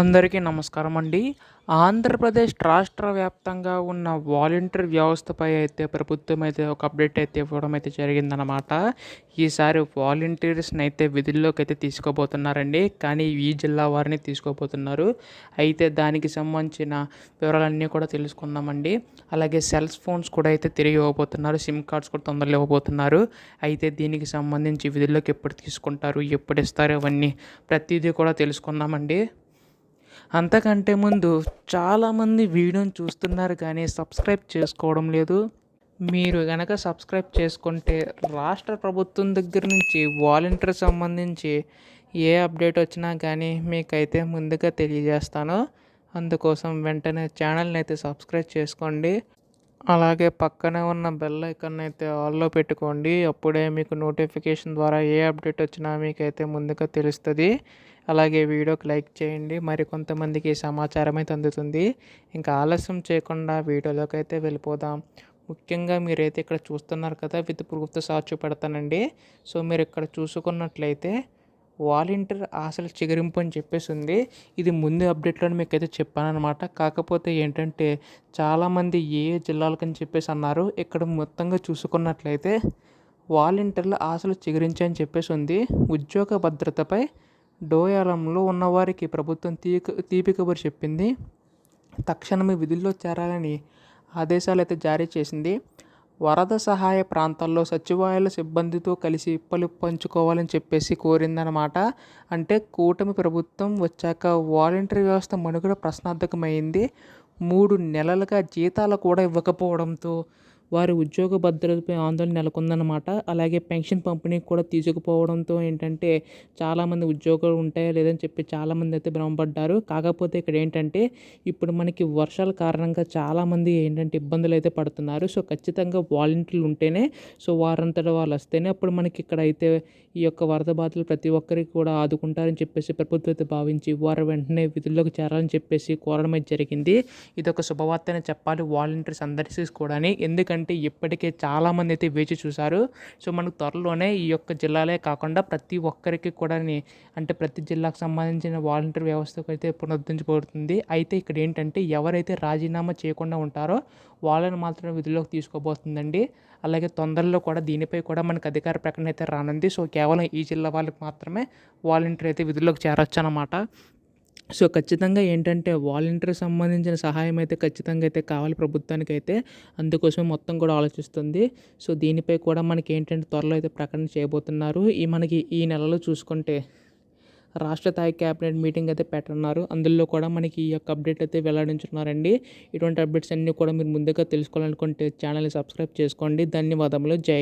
అందరికీ నమస్కారం అండి. ఆంధ్రప్రదేశ్ రాష్ట్ర వ్యాప్తంగా ఉన్న వాలంటీర్ వ్యవస్థపై అయితే ప్రభుత్వం అయితే ఒక అప్డేట్ అయితే ఇవ్వడం అయితే జరిగిందనమాట ఈసారి వాలంటీర్స్ని అయితే విధుల్లోకి అయితే తీసుకోబోతున్నారండి. కానీ ఈ జిల్లా వారిని తీసుకోబోతున్నారు. అయితే దానికి సంబంధించిన వివరాలన్నీ కూడా తెలుసుకుందామండి. అలాగే సెల్స్ ఫోన్స్ కూడా అయితే తిరిగి ఇవ్వబోతున్నారు. సిమ్ కార్డ్స్ కూడా తొందరలో ఇవ్వబోతున్నారు. అయితే దీనికి సంబంధించి విధుల్లోకి ఎప్పుడు తీసుకుంటారు ఎప్పుడు ఇస్తారు అవన్నీ ప్రతిదీ కూడా తెలుసుకుందామండి. అంతకంటే ముందు చాలామంది వీడియోని చూస్తున్నారు కానీ సబ్స్క్రైబ్ చేసుకోవడం లేదు. మీరు కనుక సబ్స్క్రైబ్ చేసుకుంటే రాష్ట్ర ప్రభుత్వం దగ్గర నుంచి వాలంటీర్ సంబంధించి ఏ అప్డేట్ వచ్చినా కానీ మీకైతే ముందుగా తెలియజేస్తాను. అందుకోసం వెంటనే ఛానల్ని అయితే సబ్స్క్రైబ్ చేసుకోండి. అలాగే పక్కనే ఉన్న బెల్ ఐకాన్ అయితే ఆల్లో పెట్టుకోండి. అప్పుడే మీకు నోటిఫికేషన్ ద్వారా ఏ అప్డేట్ వచ్చినా మీకైతే ముందుగా తెలుస్తుంది. అలాగే వీడియోకి లైక్ చేయండి. మరి కొంతమందికి సమాచారం అయితే అందుతుంది ఇంకా ఆలస్యం చేయకుండా వీడియోలోకి అయితే వెళ్ళిపోదాం. ముఖ్యంగా మీరైతే ఇక్కడ చూస్తున్నారు కదా విత్ ప్రూఫ్తో సాక్షి పెడతానండి సో మీరు ఇక్కడ చూసుకున్నట్లయితే వాలంటీర్ ఆశలు చిగురింపు అని చెప్పేసి ఉంది. ఇది ముందు అప్డేట్లో మీకు అయితే చెప్పానమాట కాకపోతే ఏంటంటే చాలామంది ఏ జిల్లాలకని చెప్పేసి అన్నారు. ఇక్కడ మొత్తంగా చూసుకున్నట్లయితే వాలంటీర్ల ఆశలు చిగురించని చెప్పేసి ఉంది. ఉద్యోగ భద్రతపై డోయాలంలో ఉన్నవారికి ప్రభుత్వం తీక తీపి కబురు చెప్పింది. తక్షణమే విధుల్లో చేరాలని ఆదేశాలు అయితే జారీ చేసింది. వరద సహాయ ప్రాంతాల్లో సచివాలయాల సిబ్బందితో కలిసి ఇప్పలు పంచుకోవాలని చెప్పేసి కోరిందనమాట అంటే కూటమి ప్రభుత్వం వచ్చాక వాలంటరీ వ్యవస్థ మనుగడ ప్రశ్నార్థకమైంది. మూడు నెలలుగా జీతాలు కూడా ఇవ్వకపోవడంతో వారి ఉద్యోగ భద్రతపై ఆందోళన నెలకొందన్నమాట. అలాగే పెన్షన్ పంపిణీ కూడా తీసుకుపోవడంతో ఏంటంటే చాలామంది ఉద్యోగాలు ఉంటాయో లేదని చెప్పి చాలామంది అయితే భ్రమపడ్డారు. కాకపోతే ఇక్కడ ఏంటంటే ఇప్పుడు మనకి వర్షాల కారణంగా చాలామంది ఏంటంటే ఇబ్బందులు అయితే పడుతున్నారు. సో ఖచ్చితంగా వాలంటీర్లు ఉంటేనే సో వారంతట వాళ్ళు వస్తేనే అప్పుడు మనకి ఇక్కడ అయితే ఈ యొక్క వరద బాధలు ప్రతి ఒక్కరికి కూడా ఆదుకుంటారని చెప్పేసి ప్రభుత్వం అయితే భావించి వారు వెంటనే విధుల్లోకి చేరాలని చెప్పేసి కోరడం అయితే జరిగింది. ఇది ఒక శుభవార్త అని చెప్పాలి. వాలంటీర్స్ అందరికీ కూడా ఎందుకంటే ఎందుకంటే ఇప్పటికే చాలామంది అయితే వేచి చూశారు. సో మనకు త్వరలోనే ఈ యొక్క జిల్లాలే కాకుండా ప్రతి ఒక్కరికి కూడా అంటే ప్రతి జిల్లాకు సంబంధించిన వాలంటీర్ వ్యవస్థకు అయితే పునరుద్ధరించబడుతుంది. అయితే ఇక్కడ ఏంటంటే ఎవరైతే రాజీనామా చేయకుండా ఉంటారో వాళ్ళని మాత్రం విధుల్లోకి తీసుకోబోతుందండి. అలాగే తొందరలో కూడా దీనిపై కూడా మనకు అధికార ప్రకటన అయితే రానుంది. సో కేవలం ఈ జిల్లా వాళ్ళకి మాత్రమే వాలంటీర్ అయితే విధుల్లోకి చేరొచ్చు అనమాట సో ఖచ్చితంగా ఏంటంటే వాలంటీర్ సంబంధించిన సహాయం అయితే ఖచ్చితంగా అయితే కావాలి ప్రభుత్వానికి అయితే అందుకోసం మొత్తం కూడా ఆలోచిస్తుంది. సో దీనిపై కూడా మనకి ఏంటంటే త్వరలో అయితే ప్రకటన చేయబోతున్నారు. ఈ మనకి ఈ నెలలో చూసుకుంటే రాష్ట్ర స్థాయి క్యాబినెట్ మీటింగ్ అయితే పెట్టనున్నారు. అందులో కూడా మనకి ఈ యొక్క అప్డేట్ అయితే వెల్లడించున్నారండి ఇటువంటి అప్డేట్స్ అన్నీ కూడా మీరు ముందుగా తెలుసుకోవాలనుకుంటే ఛానల్ని సబ్స్క్రైబ్ చేసుకోండి. ధన్యవాదములు. జై